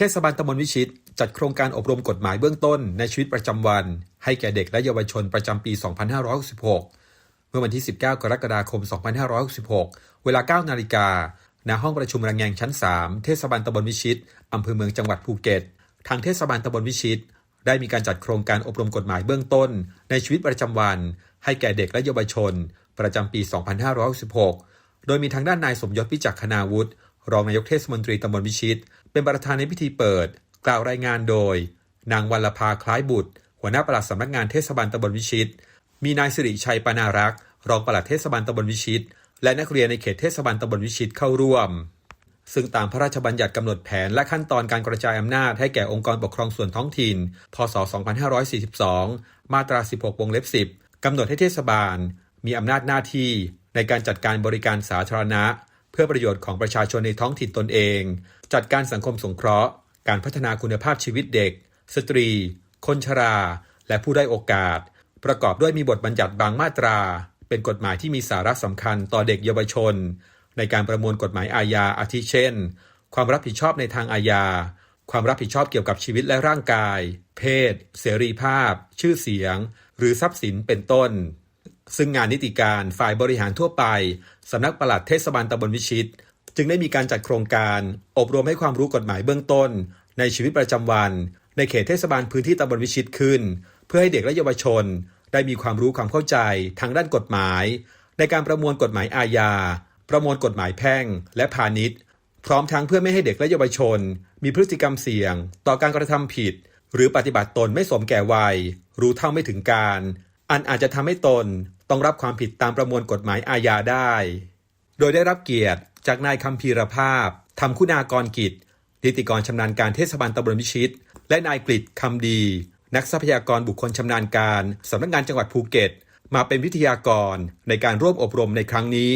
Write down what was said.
เทศบาลตำบลวิชิต จัดโครงการอบรมกฎหมายเบื้องต้นในชีวิตประจำวัน ให้แก่เด็กและเยาวชนประจำปี 2566 เมื่อวันที่ 19 กรกฎาคม 2566 เวลา 9 นาฬิกาณห้องประชุมระแงงชั้น 3 เทศบาลตำบลวิชิตอำเภอเมืองจังหวัดภูเก็ต ทางเทศบาลตำบลวิชิต ได้มีการจัดโครงการอบรมกฎหมายเบื้องต้น ในชีวิตประจำวัน ให้แก่เด็กและเยาวชน ประจำปี 2566 โดยมีทางด้านนายสมยศพิจักคณาวุฒิ รองนายกเทศมนตรีตำบลวิชิต เป็นประธานในพิธีเปิด กล่าวรายงานโดย นางวัลภาคล้ายบุตร หัวหน้าปลัดสำนักงานเทศบาลตำบลวิชิต มีนายสิริชัยปานารักษ์รองปลัดเทศบาลตำบลวิชิต และนักเรียนในเขตเทศบาลตำบลวิชิตเข้าร่วม ซึ่งตามพระราชบัญญัติกำหนดแผนและขั้นตอนการกระจายอำนาจให้แก่องค์กรปกครองส่วนท้องถิ่น พศ 2542 มาตรา 16 วงเล็บ 10กำหนดให้เทศบาล มีอำนาจหน้าที่ในการจัดการบริการสาธารณะ พื่อประโยชน์ของประชาชนในท้องถิ่นตนเอง จัดการสังคมสงเคราะห์ การพัฒนาคุณภาพชีวิตเด็ก สตรี คนชรา และผู้ได้โอกาส ประกอบด้วยมีบทบัญญัติบางมาตรา เป็นกฎหมายที่มีสาระสำคัญต่อเด็กเยาวชน ในการประมวลกฎหมายอาญาอาทิเช่น ความรับผิดชอบในทางอาญา ความรับผิดชอบเกี่ยวกับชีวิตและร่างกาย เพศ เสรีภาพ ชื่อเสียง หรือทรัพย์สินเป็นต้น ซึ่งงานนิติการฝ่ายบริหารทั่วไป สำนักปลัดเทศบาลตำบลวิชิต จึงได้มีการจัดโครงการ อบรมให้ความรู้กฎหมายเบื้องต้น ในชีวิตประจำวัน ในเขตเทศบาลพื้นที่ตำบลวิชิตขึ้น เพื่อให้เด็กและเยาวชน ได้มีความรู้ความเข้าใจทางด้านกฎหมาย ในการประมวลกฎหมายอาญา ประมวลกฎหมายแพ่ง และพาณิชย์ พร้อมทั้งเพื่อไม่ให้เด็กและเยาวชน มีพฤติกรรมเสี่ยง ต่อการกระทำผิด หรือปฏิบัติตนไม่สมแก่วัย รู้เท่าไม่ถึงการ อันอาจจะทำให้ตน ต้องรับความผิดตามประมวลกฎหมายอาญาได้ โดยได้รับเกียรติจากนายคำพีรภาพทำคุณากรกิจ นิติกรชำนาญการเทศบาลตำบลวิชิต และนายกฤษคำดี นักทรัพยากรบุคคลชำนาญการสำนักงานจังหวัดภูเก็ต มาเป็นวิทยากรในการร่วมอบรมในครั้งนี้